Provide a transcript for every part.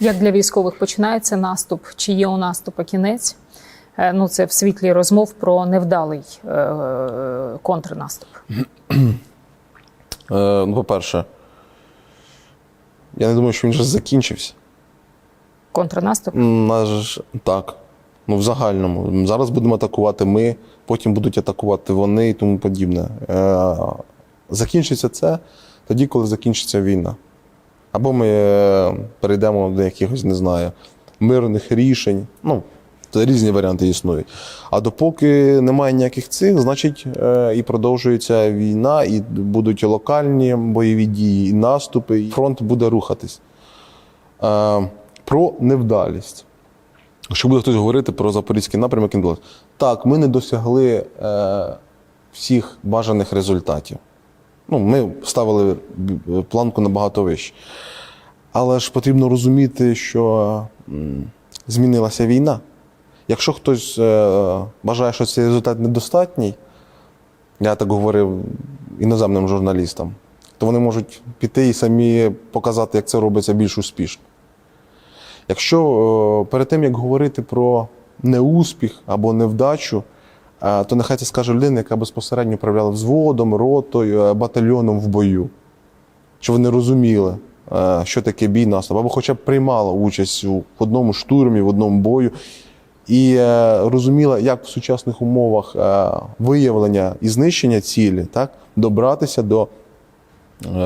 Як для військових починається наступ? Чи є у наступу кінець? Е, Ну, це в світлі розмов про невдалий е, контрнаступ. Е, ну, по-перше, я не думаю, що він вже закінчився. Контрнаступ? Наш так. Ну, в загальному. Зараз будемо атакувати ми, потім будуть атакувати вони і тому подібне. Закінчиться це тоді, коли закінчиться війна. Або ми е, перейдемо до якихось, не знаю, мирних рішень. Ну, то різні варіанти існують. А допоки немає ніяких цих, значить е, і продовжується війна, і будуть локальні бойові дії, і наступи, і фронт буде рухатись. Е, про невдалість. Якщо буде хтось говорити про запорізький напрямок, так, ми не досягли всіх бажаних результатів. Ну, ми ставили планку набагато вище. Але ж потрібно розуміти, що змінилася війна. Якщо хтось е, вважає, що цей результат недостатній, я так говорив іноземним журналістам, то вони можуть піти і самі показати, як це робиться більш успішно. Якщо е, перед тим, як говорити про неуспіх або невдачу, то нехай це скаже людина, яка безпосередньо управляла взводом, ротою, е, батальйоном в бою. Щоб вони розуміли, е, що таке бій наступ, або хоча б приймала участь у одному штурмі, в одному бою, і е, розуміла, як в сучасних умовах виявлення і знищення цілі, так, добратися до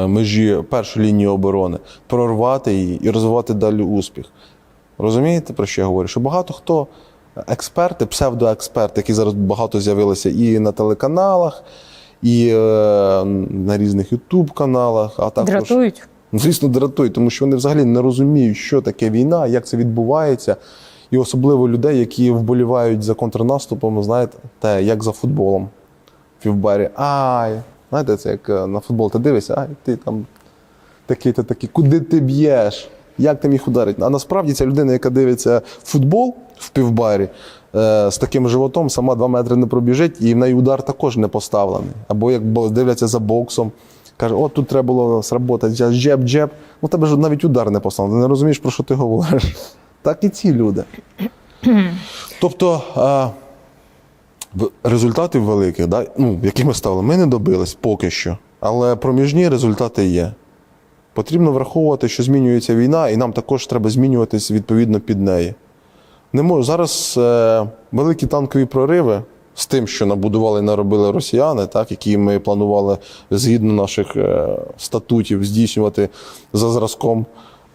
межі першої лінії оборони, прорвати її і розвивати далі успіх. Розумієте, про що я говорю? Що багато хто експерти, псевдоексперти, які зараз багато з'явилися і на телеканалах, і е, на різних ютуб-каналах, а також Дратують? Звісно, дратують, тому що вони взагалі не розуміють, що таке війна, як це відбувається. І особливо людей, які вболівають за контрнаступом, знаєте, те, як за футболом в півбарі. Ай, знаєте, це як е, на футбол ти дивишся, ай, ти там такий то такий, куди ти б'єш? Як ти міг ударити? А насправді ця людина, яка дивиться футбол в півбарі е, з таким животом, сама 2 метри не пробіжить, і в неї удар також не поставлений. Або як дивляться за боксом, каже, о, тут треба було сработати джеб-джеб. Ну, тебе ж навіть удар не поставлений. Ти не розумієш, про що ти говориш. Так і ці люди. Тобто результатів великих, да? ну, які ми ставили, ми не добились поки що. Але проміжні результати є. Потрібно враховувати, що змінюється війна, і нам також треба змінюватись відповідно під неї. Не можу. Зараз е, великі танкові прориви з тим, що набудували і наробили росіяни, так, які ми планували згідно наших е, статутів здійснювати за зразком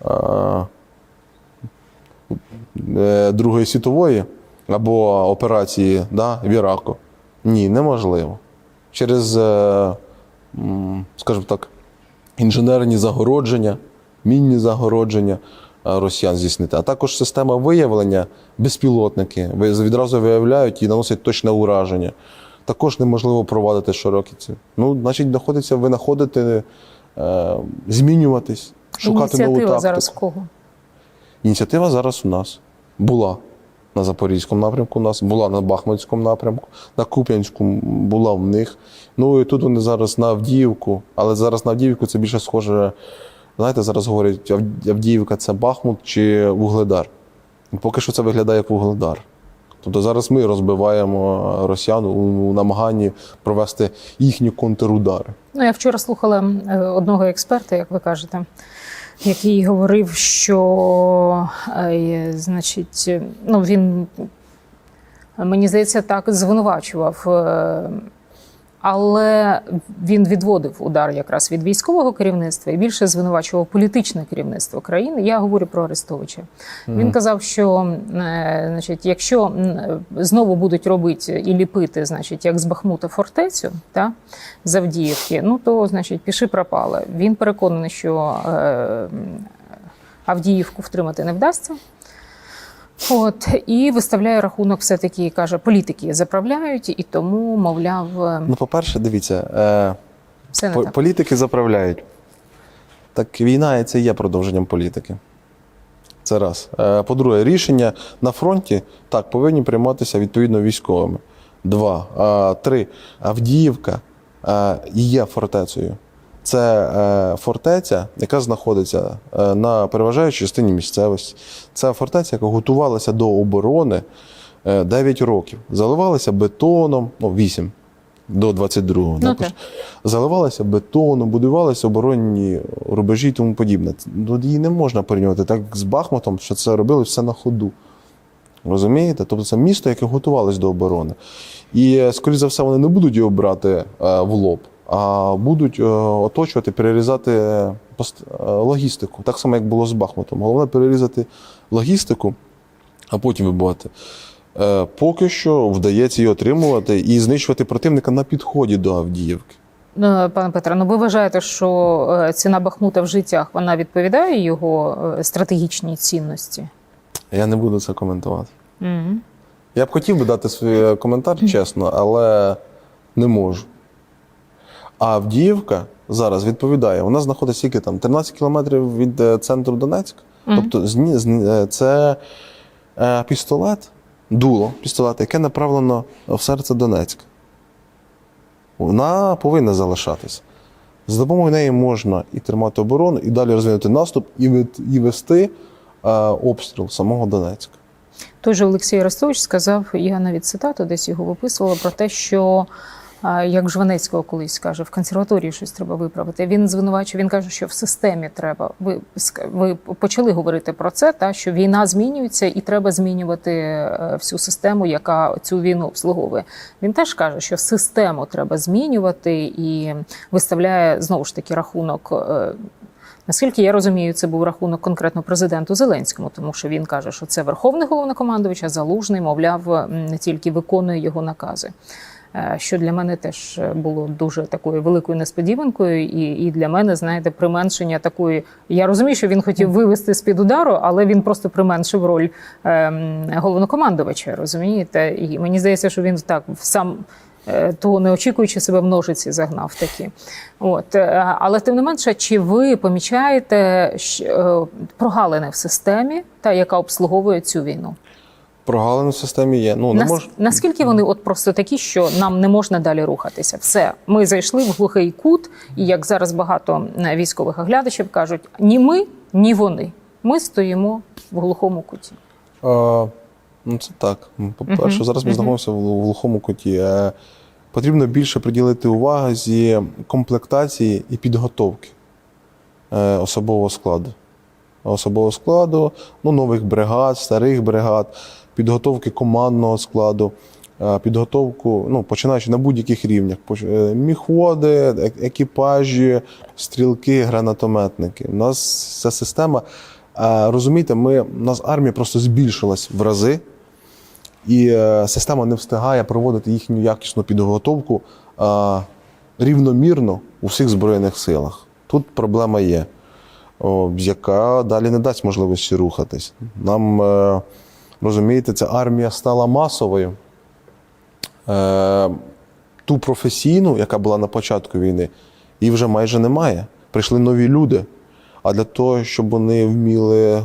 е, е, Другої світової або операції да, в Іраку. Ні, неможливо. Через, е, скажімо так, інженерні загородження, мінні загородження е, росіян здійснити, а також система виявлення, безпілотники відразу виявляють і наносять точне ураження. Також неможливо провадити широкі ці. Ну, значить, доходиться винаходити, е, змінюватись, шукати нову Ініціатива тактику. зараз кого? Ініціатива зараз у нас була на Запорізькому напрямку, у нас була на Бахмутському напрямку, на Куп'янському була в них. Ну і тут вони зараз на Авдіївку, але зараз на Авдіївку це більше схоже. Знаєте, зараз говорять, Авдіївка це Бахмут чи Вугледар. Поки що це виглядає як Вугледар. Тобто зараз ми розбиваємо росіян у намаганні провести їхні контрудари. Ну, я вчора слухала е, одного експерта, як ви кажете, який говорив, що е, значить, е, ну він мені здається, так звинувачував. Е, Але він відводив удар якраз від військового керівництва і більше звинувачував політичне керівництво країни. Я говорю про Арестовича. Він казав, що е, значить, якщо знову будуть робити і ліпити, значить, як з Бахмута фортецю, та, з Авдіївки, ну то значить піши пропало. Він переконаний, що е, Авдіївку втримати не вдасться. От і виставляє рахунок, все таки каже, політики заправляють, і тому, мовляв, е, Ну, по-перше, дивіться, е, все По- так. Політики заправляють. Так війна і це є продовженням політики. Це раз. Е, По-друге, рішення на фронті так повинні прийматися відповідно військовими. Два. Е, Три. Авдіївка е, є фортецею. Це е, фортеця, яка знаходиться е, на переважаючій частині місцевості. Це фортеця, яка готувалася до оборони е, 9 років. Заливалася бетоном, ну, 8 до 22-го. Ну. Заливалася бетоном, будувалися оборонні рубежі і тому подібне. Її не можна порівнювати так з Бахмутом, що це робили все на ходу. Розумієте? Тобто це місто, яке готувалось до оборони. І, е, скоріш за все, вони не будуть його брати е, в лоб, будуть е, оточувати, перерізати е, логістику. Так само, як було з Бахмутом. Головне перерізати логістику, а потім вибивати. Е, Поки що вдається її отримувати і знищувати противника на підході до Авдіївки. Ну, Пане Петре, ну ви вважаєте, що ціна Бахмута в життях вона відповідає його стратегічній цінності? Я не буду це коментувати. Угу. Я б хотів би дати свій коментар чесно, але не можу. А Авдіївка зараз відповідає, вона знаходиться скільки там 13 кілометрів від е, центру Донецька. Мгм. Тобто з з е, це е, пістолет, дуло, пістолет, яке направлено в серце Донецька. Вона повинна залишатися. За допомогою неї можна і тримати оборону, і далі розвинути наступ, і, і вести е, обстріл самого Донецька. Той же Олексій Арестович сказав, я навіть цитату десь його виписувала про те, що як Жванецького колись каже, в консерваторії щось треба виправити. Він звинувачує, він каже, що в системі треба. Ви, ви почали говорити про це, та що війна змінюється і треба змінювати е, всю систему, яка цю війну обслуговує. Він теж каже, що систему треба змінювати і виставляє знову ж таки рахунок. е, Наскільки я розумію, це був рахунок конкретно президенту Зеленському, тому що він каже, що це верховний головнокомандувач, а залужний, мовляв, не тільки виконує його накази. Е, Що для мене теж було дуже такою великою несподіванкою, і, і для мене, знаєте, применшення такої. Я розумію, що він хотів вивести з під удару, але він просто применшив роль ем, головнокомандувача. Розумієте? І мені здається, що він так сам е, того не очікуючи себе в ножиці загнав такі. От, е, але тим не менше, чи ви помічаєте щ- е, прогалини в системі, та яка обслуговує цю війну? Прогалини в системі є. Ну, не Нас, мож... Наскільки вони от просто такі, що нам не можна далі рухатися? Все, ми зайшли в глухий кут, і як зараз багато е, військових оглядачів кажуть, ні ми, ні вони. Ми стоїмо в глухому куті. А, ну, це так. По-перше, Мгм, зараз ми мгм. знаходимося в в глухому куті. Е, Потрібно більше приділити уваги зі комплектації і підготовки е, особового складу. Особового складу, ну, нових бригад, старих бригад, підготовки командного складу, е, підготовку, ну, починаючи на будь-яких рівнях. Е, Міхводи, е- екіпажі, стрілки, гранатометники. У нас ця система. Розумієте, ми, у нас армія просто збільшилась в рази, і система не встигає проводити їхню якісну підготовку рівномірно у всіх Збройних силах. Тут проблема є, яка далі не дасть можливості рухатись. Нам, розумієте, ця армія стала масовою. Е, ту професійну, яка була на початку війни, її вже майже немає. Прийшли нові люди. А для того, щоб вони вміли е,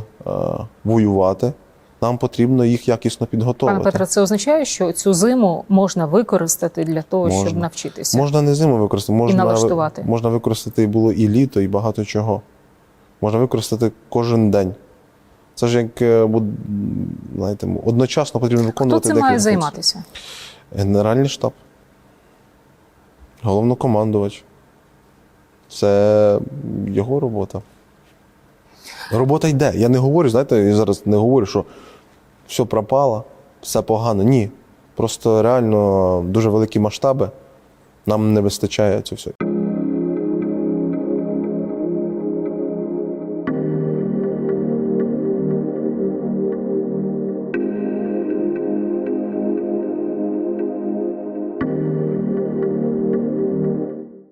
воювати, нам потрібно їх якісно підготовити. Пане Петре, це означає, що цю зиму можна використати для того, щоб навчитися. Можна не зиму використати, можна, налаштувати. можна використати і було і літо, і багато чого. Можна використати кожен день. Це ж як е, знаєте, одночасно потрібно Хто виконувати цим декілька має функцій. займатися? Генеральний штаб, головнокомандувач. Це його робота. Робота йде. Я не говорю, знаєте, я зараз не говорю, що все пропало, все погано. Ні. Просто реально дуже великі масштаби. Нам не вистачає цього всього.